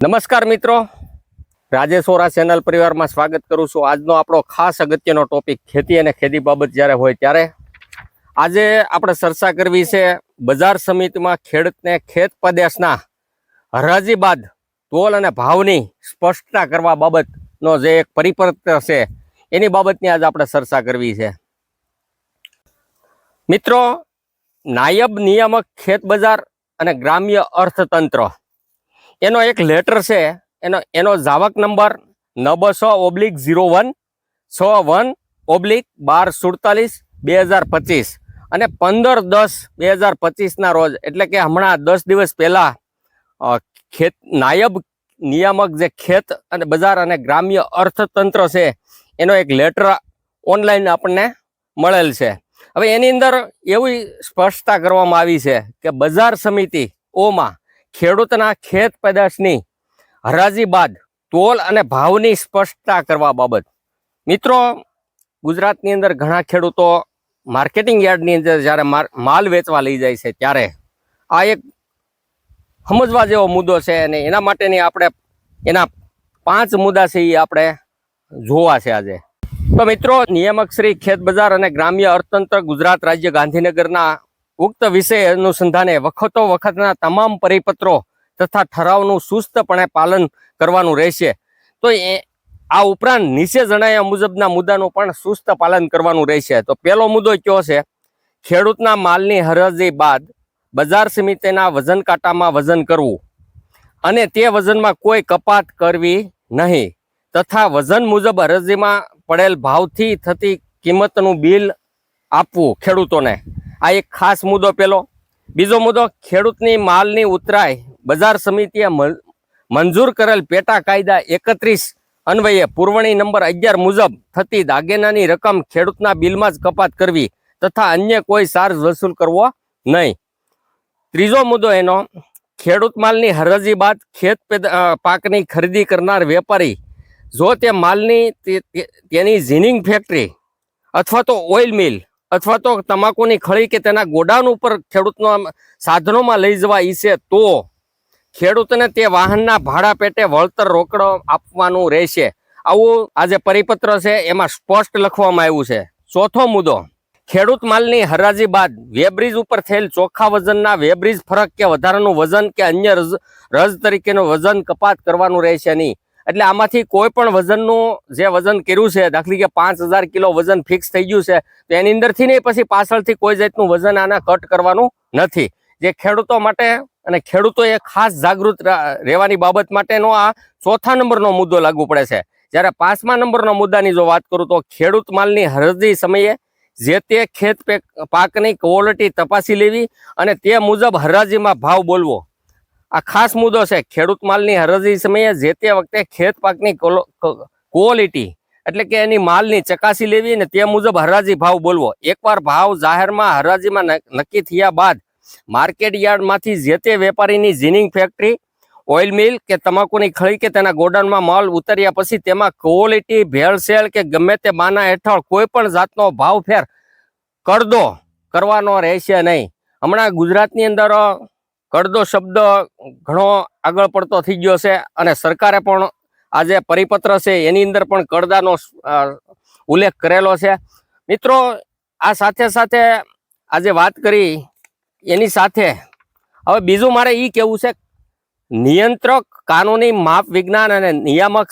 નમસ્કાર મિત્રો. રાજેશ ઓરા ચેનલ પરિવારમાં સ્વાગત કરું છું. આજનો આપણો ખાસ અગત્યનો ટોપિક ખેતી અને ખેતી બાબત જ્યારે હોય ત્યારે. આજે આપણે ચર્ચા કરવી છે બજાર સમિતિમાં ખેડૂતને ખેત પ્રદેશના હરાજી બાદ તોલ અને ભાવની સ્પષ્ટતા કરવા બાબતનો જે એક પરિપત્ર છે, એની બાબતની આજે આપણે ચર્ચા કરવી છે. મિત્રો, નાયબ નિયામક ખેત બજાર અને ગ્રામ્ય અર્થતંત્ર એનો એક લેટર છે, એનો એનો જાવક નંબર નબસો ઓબ્લિક ઝીરો વન છ વન ઓબ્લિક બાર સુડતાલીસ બે હજાર પચીસ. અને પંદર દસ બે હજાર પચીસના રોજ, એટલે કે હમણાં દસ દિવસ પહેલાં ખેત, નાયબ નિયામક જે ખેત અને બજાર અને ગ્રામ્ય અર્થતંત્ર છે, એનો એક લેટર ઓનલાઈન આપણને મળેલ છે. હવે એની અંદર એવી સ્પષ્ટતા કરવામાં આવી છે કે બજાર સમિતિ ઓમાં ખેડૂતના ખેત પેદાશની હરાજી બાદ તોલ અને ભાવની સ્પષ્ટતા કરવા બાબત. મિત્રો, ગુજરાતની અંદર ઘણા ખેડૂતો માર્કેટિંગ યાર્ડની અંદર જ્યારે માલ વેચવા લઈ જાય છે ત્યારે આ એક સમજવા જેવો મુદ્દો છે અને એના માટેની આપણે એના પાંચ મુદ્દા છે એ આપણે જોવા છે આજે. તો મિત્રો, નિયામક શ્રી ખેત બજાર અને ગ્રામ્ય અર્થતંત્ર ગુજરાત રાજ્ય ગાંધીનગરના ઉક્ત વિષય અનુસંધાને વખતો વખતના તમામ પરિપત્રો તથા ઠરાવનું સુસ્તપણે પાલન કરવાનું રહેશે. તો આ ઉપરાંત નીચે જણાવ્યા મુજબના મુદ્દાનું પણ સુસ્ત પાલન કરવાનું રહેશે. તો પહેલો મુદ્દો કયો છે? ખેડૂતના માલની હરાજી બાદ બજાર સમિતિના વજન કાંટામાં વજન કરવું. અને તે વજનમાં કોઈ કપાત કરવી નહીં તથા વજન મુજબ હરાજીમાં પડેલ ભાવથી થતી કિંમતનું બિલ આપવું ખેડૂતોને. આ એક ખાસ મુદ્દો પેલો. બીજો મુદ્દો, ખેડૂતની માલની ઉતરાય બજાર સમિતિએ મંજૂર કરેલ પેટા કાયદા એકત્રીસ અન્વયે પુરવણી નંબર અગિયાર મુજબ થતી દાગેનાની રકમ ખેડૂતના બિલમાં જ કપાત કરવી તથા અન્ય કોઈ ચાર્જ વસૂલ કરવો નહીં. ત્રીજો મુદ્દો એનો, ખેડૂત માલની હરાજી બાદ ખેત પાકની ખરીદી કરનાર વેપારી જો તે માલની તેની ઝીનિંગ ફેક્ટરી અથવા તો ઓઇલ મિલ અથવા તો તમાકુની ખળી કે તેના ગોડાઉન ઉપર ખેડૂતના સાધનોમાં લઈ જવા ઈચ્છે તો ખેડૂતને તે વાહનના ભાડા પેટે વળતર રોકડો આપવાનું રહેશે. આવું આજે પરિપત્ર છે, એમાં સ્પષ્ટ લખવામાં આવ્યું છે. ચોથો મુદ્દો, ખેડૂત માલની હરાજી બાદ વેબ્રિજ ઉપર થયેલ ચોખ્ખા વજનના વેબ્રિજ ફરક કે વધારાનું વજન કે અન્ય રજ તરીકેનું વજન કપાત કરવાનું રહેશે નહીં. એટલે આમાંથી કોઈ પણ વજનનું જે વજન કર્યું છે, દાખલી કે પાંચ હજાર કિલો વજન ફિક્સ થઈ ગયું છે, તો એની અંદરથી નહીં, પછી પાછળથી કોઈ જાતનું વજન આના કટ કરવાનું નથી. જે ખેડૂતો માટે અને ખેડૂતોએ ખાસ જાગૃત રહેવાની બાબત માટેનો આ ચોથા નંબરનો મુદ્દો લાગુ પડે છે. જ્યારે પાંચમા નંબરના મુદ્દાની જો વાત કરું તો ખેડૂત માલની હરજી સમયે જે તે ખેત પેક- પાકની ક્વોલિટી તપાસી લેવી અને તે મુજબ હરાજીમાં ભાવ બોલવો. આ ખાસ મુદ્દો છે, ખેડૂત માલની હરાજી સમયે જે તે વખતે ખેત પાકની ક્વોલિટી એટલે કે એની માલની ચકાસી લેવી અને તે મુજબ હરાજી ભાવ બોલવો. એકવાર ભાવ જાહેરમાં હરાજીમાં નક્કી થયા બાદ માર્કેટ યાર્ડમાંથી જે તે વેપારીની જીનિંગ ફેક્ટરી, ઓઇલ મિલ કે તમાકુની ખળી કે તેના ગોડાઉનમાં માલ ઉતર્યા પછી તેમાં ક્વોલિટી ભેળસેળ કે ગમે તે બાના હેઠળ કોઈ પણ જાતનો ભાવ ફેર કરદો કરવાનો રહેશે નહીં. હમણાં ગુજરાતની અંદર અ, કરદો શબ્દ ઘણો આગળ પડતો થઈ ગયો છે અને સરકારે પણ આ જે પરિપત્ર છે એની અંદર પણ કડદાનો ઉલ્લેખ કરેલો છે. મિત્રો આ સાથે સાથે આજે વાત કરી એની સાથે. હવે બીજું મારે એ કહેવું છે નિયંત્રક કાનૂની માપ વિજ્ઞાન અને નિયામક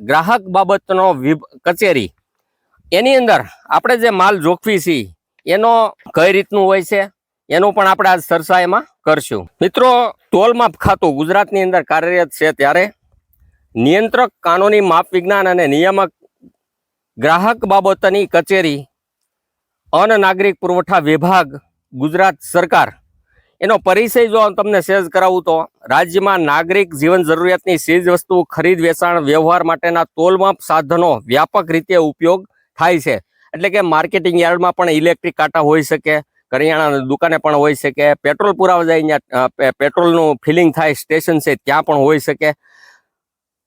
ગ્રાહક બાબતનો કચેરી. એની અંદર આપણે જે માલ જોખવી છીએ એનો કઈ રીતનું હોય છે? એનું પણ આપણે આજ ચર્ચા એમાં કરશું. મિત્રો તોલમાપ ખાતું ગુજરાતની અંદર કાર્યરત છે ત્યારે નિયંત્રક કાનૂની માપ વિજ્ઞાન અને નિયામક ગ્રાહક બાબતની કચેરી અન્ન નાગરિક પુરવઠા વિભાગ ગુજરાત સરકાર. એનો પરિચય જો તમને સેજ કરાવું તો રાજ્યમાં નાગરિક જીવન જરૂરિયાતની ચીજ વસ્તુ, ખરીદ, વેચાણ, વ્યવહાર માટેના તોલમાપ સાધનો વ્યાપક રીતે ઉપયોગ થાય છે. એટલે કે માર્કેટિંગ યાર્ડમાં પણ ઇલેક્ટ્રિક કાંટા હોઈ શકે કરિયાણાની દુકાને પણ હોઈ શકે. પેટ્રોલ પુરાવા જાય અહીંયા પેટ્રોલનું ફિલિંગ થાય, સ્ટેશન છે, ત્યાં પણ હોઈ શકે.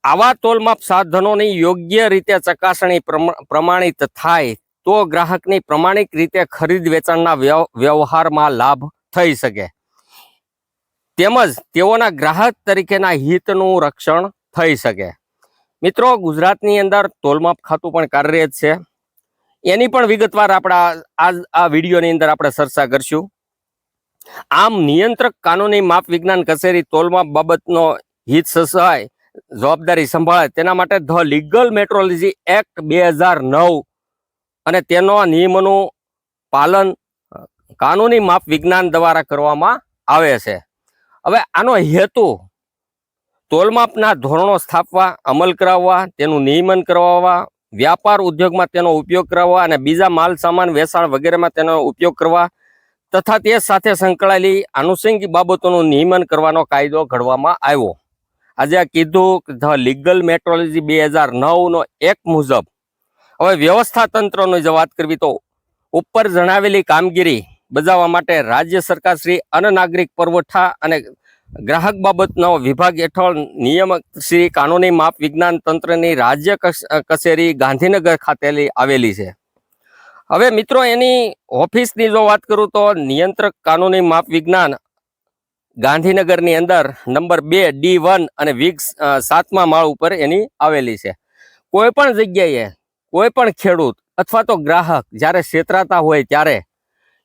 આવા તોલમાપ સાધનોની યોગ્ય રીતે ચકાસણી પ્રમ- પ્રમાણિત થાય તો ગ્રાહકની પ્રમાણિક રીતે ખરીદ વેચાણના વ્યવ- વ્યવહારમાં લાભ થઈ શકે. તેમજ તેઓના ગ્રાહક તરીકેના હિતનું રક્ષણ થઈ શકે. મિત્રો, ગુજરાતની અંદર તોલમાપ ખાતું પણ કાર્યરત છે. એની પણ વિગતવાર આપણા આ આ વિડીયોની અંદર આપણે ચર્ચા કરશું. આમ નિયંત્રક કાનૂની માપ વિજ્ઞાન કચેરી તોલમાપ બાબતનો હિત સહાય જવાબદારી સંભાળે તેના માટે ધ લીગલ મેટ્રોલોજી એક્ટ બે હજાર નવ અને તેનો નિયમોનું પાલન કાનૂની માપ વિજ્ઞાન દ્વારા કરવામાં આવે છે. હવે આનો હેતુ તોલમાપના ધોરણો સ્થાપવા, અમલ કરાવવા, તેનું નિયમન કરાવવા વ્યાપાર ઉદ્યોગમાં તેનો ઉપયોગ કરવા અને બીજા માલ સામાન વેચાણ વગેરેમાં તેનો ઉપયોગ કરવા તથા તે સાથે સંકળાયેલી આનુષંગિક બાબતોનું નિયમન કરવાનો કાયદો ઘડવામાં આવ્યો. આજે આ કીધું ધ લીગલ મેટ્રોલોજી બે હજાર નવનો એક મુજબ. હવે વ્યવસ્થા તંત્રની જો વાત કરવી તો ઉપર જણાવેલી કામગીરી બજાવવા માટે રાજ્ય સરકાર શ્રી અન્ન નાગરિક પુરવઠા અને ગ્રાહક બાબતનો વિભાગ હેઠળ નિયામક શ્રી કાનૂની માપ વિજ્ઞાન તંત્રની રાજ્ય કચેરી ગાંધીનગર ખાતેલી આવેલી છે. હવે મિત્રો એની ઓફિસની જો વાત કરું તો નિયંત્રક કાનૂની માપ વિજ્ઞાન ગાંધીનગરની અંદર નંબર બે, ડી વન અને વિગ સાતમા માળ ઉપર એની આવેલી છે. કોઈ પણ જગ્યાએ કોઈ પણ ખેડૂત અથવા તો ગ્રાહક જ્યારે છેતરાતા હોય ત્યારે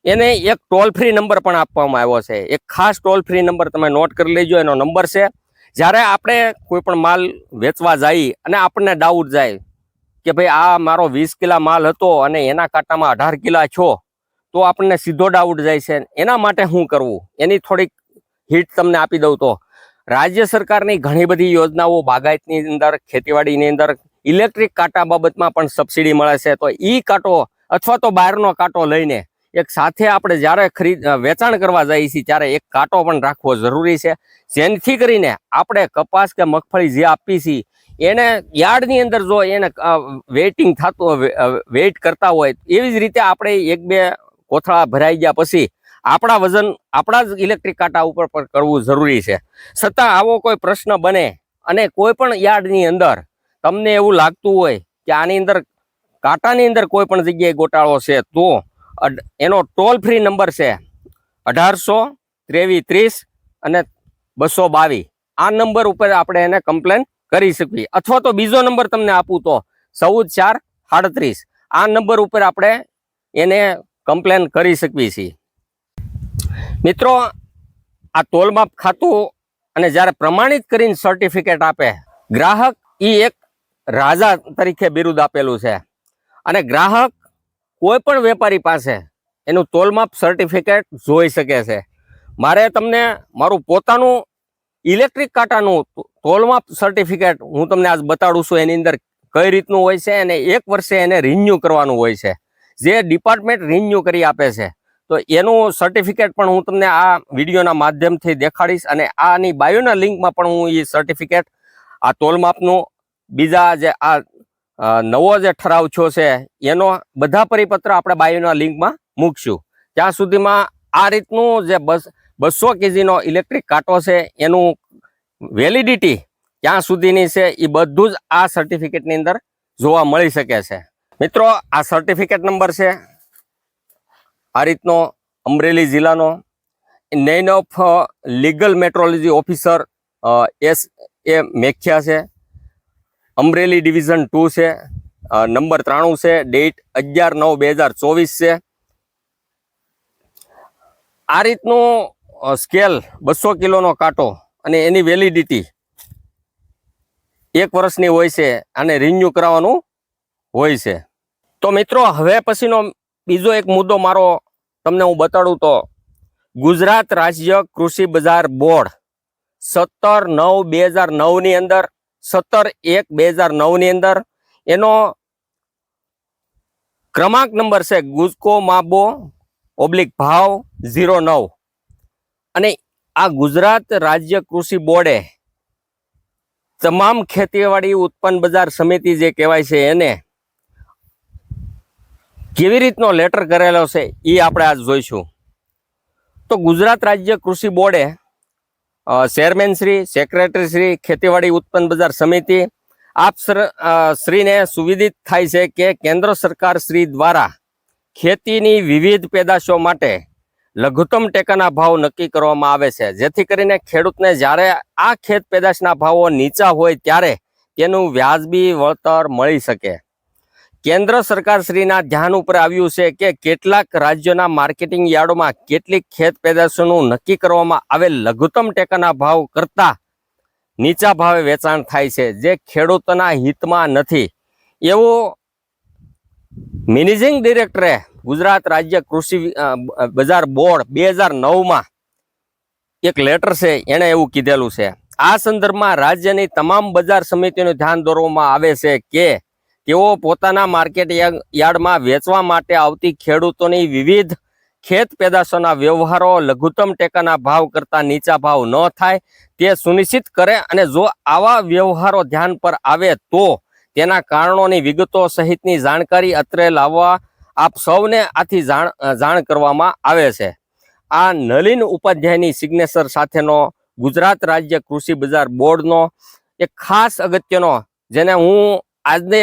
એને એક ટોલ ફ્રી નંબર પણ આપવામાં આવ્યો છે. એક ખાસ ટોલ ફ્રી નંબર તમે નોટ કરી લેજો, એનો નંબર છે. જ્યારે આપણે કોઈ પણ માલ વેચવા જઈએ અને આપણને ડાઉટ જાય કે ભાઈ આ મારો વીસ કિલા માલ હતો અને એના કાંટામાં અઢાર કિલા છો, તો આપણને સીધો ડાઉટ જાય છે. એના માટે શું કરવું? એની થોડીક હિટ તમને આપી દઉં તો. રાજ્ય સરકારની ઘણી બધી યોજનાઓ બાગાયતની અંદર, ખેતીવાડીની અંદર ઇલેક્ટ્રિક કાંટા બાબતમાં પણ સબસિડી મળે છે. તો એ કાંટો અથવા તો બહારનો કાંટો લઈને એક સાથે આપણે જ્યારે ખરીદ વેચાણ કરવા જઈએ છીએ, ત્યારે એક કાંટો પણ રાખવો જરૂરી છે. જેનથી કરીને આપણે કપાસ કે મગફળી જે આપી છીએ, એને યાર્ડની અંદર જો એને વેઇટિંગ થતું વેઇટ કરતા હોય, એવી જ રીતે આપણે એક બે કોથળા ભરાઈ ગયા પછી આપણા વજન, આપણા જ ઇલેક્ટ્રિક કાંટા ઉપર પણ કરવું જરૂરી છે. છતાં આવો કોઈ પ્રશ્ન બને અને કોઈ પણ યાર્ડની અંદર તમને એવું લાગતું હોય કે આની અંદર, કાંટાની અંદર કોઈ પણ જગ્યાએ ગોટાળો છે, તો એનો ટોલ ફ્રી નંબર છે અઢારસો ત્રેવીસ ત્રીસ અને બસો બાવીસ. આ નંબર ઉપર આપણે એને કમ્પ્લેન કરી શકીએ. અથવા તો બીજો નંબર તમને આપું તો ચૌદ ચાર સાડત્રીસ આ નંબર ઉપર આપણે એને કમ્પ્લેન કરી શકીએ છીએ. મિત્રો, આ તોલમાપ ખાતું અને જ્યારે પ્રમાણિત કરીને સર્ટિફિકેટ આપે, ગ્રાહક એ એક રાજા તરીકે બિરુદ આપેલું છે. અને ગ્રાહક કોઈ પણ વેપારી પાસે એનું તોલમાપ સર્ટિફિકેટ જોઈ શકે છે. મારે તમને મારું પોતાનું ઇલેક્ટ્રિક કાંટાનું તોલમાપ સર્ટિફિકેટ હું તમને આજ બતાડું છું એની અંદર કઈ રીતનું હોય છે અને એક વર્ષે એને રિન્યુ કરવાનું હોય છે. જે ડિપાર્ટમેન્ટ રિન્યુ કરી આપે છે. તો એનું સર્ટિફિકેટ પણ હું તમને આ વિડીયોના માધ્યમથી દેખાડીશ અને આની બાયોના લિંકમાં પણ હું એ સર્ટિફિકેટ આ તોલમાપનું, બીજા જે આ નવો જે ઠરાવ છો છે, એનો બધા પરિપત્ર આપણે બાયોના લિંકમાં મૂકશું. ત્યાં સુધીમાં આ રીતનું જે બસ, બસો કેજીનો ઇલેક્ટ્રિક કાંટો છે, એનું વેલિડિટી ક્યાં સુધીની છે એ બધું જ આ સર્ટિફિકેટની અંદર જોવા મળી શકે છે. મિત્રો, આ સર્ટિફિકેટ નંબર છે, આ રીતનો અમરેલી જિલ્લાનો. Name of legal metrology officer S, એ મેખ્યા છે. અમરેલી ડિવિઝન ટુ છે નંબર ત્રાણું છે, ડેટ અગિયાર નવ બે હજાર ચોવીસ છે. આ રીતનું સ્કેલ બસો કિલોનો કાંટો અને એની વેલિડિટી એક વર્ષની હોય છે અને રિન્યુ કરાવવાનું હોય છે. તો મિત્રો, હવે પછીનો બીજો એક મુદ્દો મારો તમને હું બતાડું તો, ગુજરાત રાજ્ય કૃષિ બજાર બોર્ડ સત્તર નવ બે હજાર નવની અંદર સત્તર એક બે હજાર નવની અંદર. એનો ક્રમાંક નંબર છે ગુજકો માબો ઓબ્લિક ભાવ ઝીરો નવ. અને આ ગુજરાત રાજ્ય કૃષિ બોર્ડે તમામ ખેતીવાડી ઉત્પન્ન બજાર સમિતિ જે કહેવાય છે એને કેવી રીતનો લેટર કરેલો છે એ આપણે આજ જોઈશું. તો ગુજરાત રાજ્ય કૃષિ બોર્ડે ચેરમેન શ્રી સેક્રેટરી શ્રી, ખેતીવાડી ઉત્પન્ન બજાર સમિતિ, આપ શ્રીને સુવિદિત થાય છે કે કેન્દ્ર સરકાર શ્રી દ્વારા ખેતીની વિવિધ પેદાશો માટે લઘુત્તમ ટેકાના ભાવ નક્કી કરવામાં આવે છે. જેથી કરીને ખેડૂતને જ્યારે આ ખેત પેદાશના ભાવો નીચા હોય ત્યારે તેનું વ્યાજબી વળતર મળી શકે. કેન્દ્ર સરકાર શ્રીના ધ્યાન ઉપર આવ્યું છે કે કેટલાક રાજ્યોના માર્કેટિંગ યાર્ડોમાં કેટલીક ખેત પેદાશોનું નક્કી કરવામાં આવેલ લઘુત્તમ ટેકાના ભાવ કરતાં નીચા ભાવે વેચાણ થાય છે, જે ખેડૂતોના હિતમાં નથી. એવું મેનેજિંગ ડિરેક્ટરે ગુજરાત રાજ્ય કૃષિ બજાર બોર્ડ બે હજાર નવમાં એક લેટર છે, એણે એવું કીધેલું છે. આ સંદર્ભમાં રાજ્યની તમામ બજાર સમિતિનું ધ્યાન દોરવામાં આવે છે કે તેઓ પોતાના માર્કેટ યાર્ડમાં વેચવા માટે આવતી ખેડૂતોની વિવિધ ખેત પેદાશોના વ્યવહારો, લઘુત્તમ ટેકાના ભાવ કરતા નીચા ભાવ ન થાય તે સુનિશ્ચિત કરે અને જો આવા વ્યવહારો ધ્યાન પર આવે તો તેના કારણોની વિગતો સહિતની જાણકારી અત્રે લાવવા આપ સૌને આથી જાણ જાણ કરવામાં આવે છે. આ નલિન ઉપાધ્યાયની સિગ્નેચર સાથેનો ગુજરાત રાજ્ય કૃષિ બજાર બોર્ડનો એક ખાસ અગત્યનો, જેને હું આજને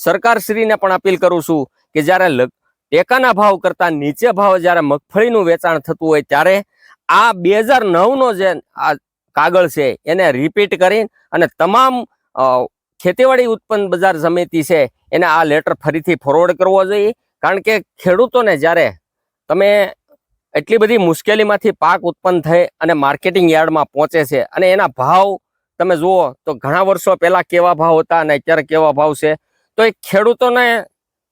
સરકારશ્રીને પણ અપીલ કરું છું કે જ્યારે ટેકાના ભાવ કરતાં નીચે ભાવ જ્યારે મગફળીનું વેચાણ થતું હોય ત્યારે આ બે હજાર નવનો જે આ કાગળ છે એને રિપીટ કરી અને તમામ ખેતીવાડી ઉત્પન્ન બજાર સમિતિ છે એને આ લેટર ફરીથી ફોરવર્ડ કરવો જોઈએ. કારણ કે ખેડૂતોને જ્યારે તમે એટલી બધી મુશ્કેલીમાંથી પાક ઉત્પન્ન થઈ અને માર્કેટિંગ યાર્ડમાં પહોંચે છે અને એના ભાવ તમે જુઓ તો ઘણા વર્ષો પહેલાં કેવા ભાવ હતા અને અત્યારે કેવા ભાવ છે તો એ ખેડૂતોને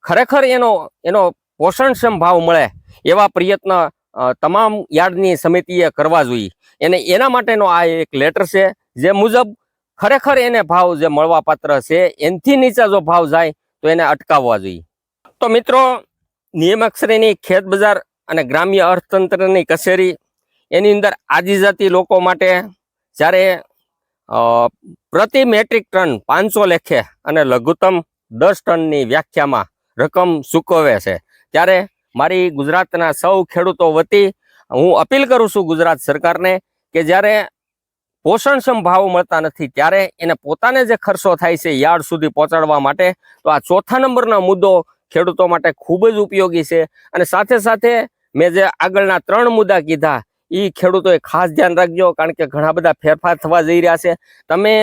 ખરેખર એનો એનો પોષણક્ષમ ભાવ મળે એવા પ્રયત્ન તમામ યાર્ડની સમિતિએ કરવા જોઈએ. એને, એના માટેનો આ એક લેટર છે, જે મુજબ ખરેખર એને ભાવ જે મળવા પાત્ર છે, એનથી નીચા જો ભાવ જાય, તો એને અટકાવવા જોઈએ. તો મિત્રો નિયમક્ષરીની ખેત બજાર અને ગ્રામ્ય અર્થતંત્રની કચેરી, એની અંદર આદિજાતિ લોકો માટે જ્યારે પ્રતિ મેટ્રિક ટન પાંચસો લેખે અને લઘુત્તમ દસ ટનની વ્યાખ્યામાં રકમ ચૂકવે છે. ત્યારે મારી ગુજરાતના સૌ ખેડૂતો વતી હું અપીલ કરું છું ગુજરાત સરકારને કે જ્યારે પોષણક્ષમ ભાવ મળતા નથી, ત્યારે એને પોતાને જે ખર્ચો થાય છે યાર્ડ સુધી પહોંચાડવા માટે, તો આ ચોથા નંબરનો મુદ્દો ખેડૂતો માટે ખૂબ જ ઉપયોગી છે. અને સાથે સાથે મેં જે આગળના ત્રણ મુદ્દા કીધા એ ખેડૂતોએ ખાસ ધ્યાન રાખજો, કારણ કે ઘણા બધા ફેરફાર થવા જઈ રહ્યા છે. તમે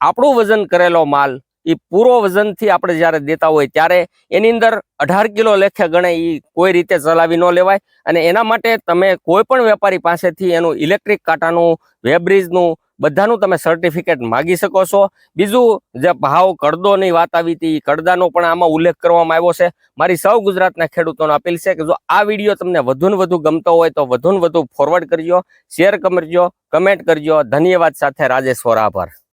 આપણું વજન કરેલો માલ એ પૂરો વજનથી આપણે જ્યારે દેતા હોય ત્યારે એની અંદર અઢાર કિલો લેખે ગણે એ કોઈ રીતે ચલાવી ન લેવાય. અને એના માટે તમે કોઈ પણ વેપારી પાસેથી એનું ઇલેક્ટ્રિક કાંટાનું, વેબ્રિજનું, બધાનું તમે સર્ટિફિકેટ માગી શકો છો. બીજું, જે ભાવ કડદોની વાત આવી હતી કડદાનો પણ આમાં ઉલ્લેખ કરવામાં આવ્યો છે. મારી સૌ ગુજરાતના ખેડૂતોને અપીલ છે કે જો આ વીડિયો તમને વધુ વધુ ગમતો હોય તો વધુ વધુ ફોરવર્ડ કરજો શેર કરજો કમેન્ટ કરજો. ધન્યવાદ સાથે રાજેશ્વર, આભાર.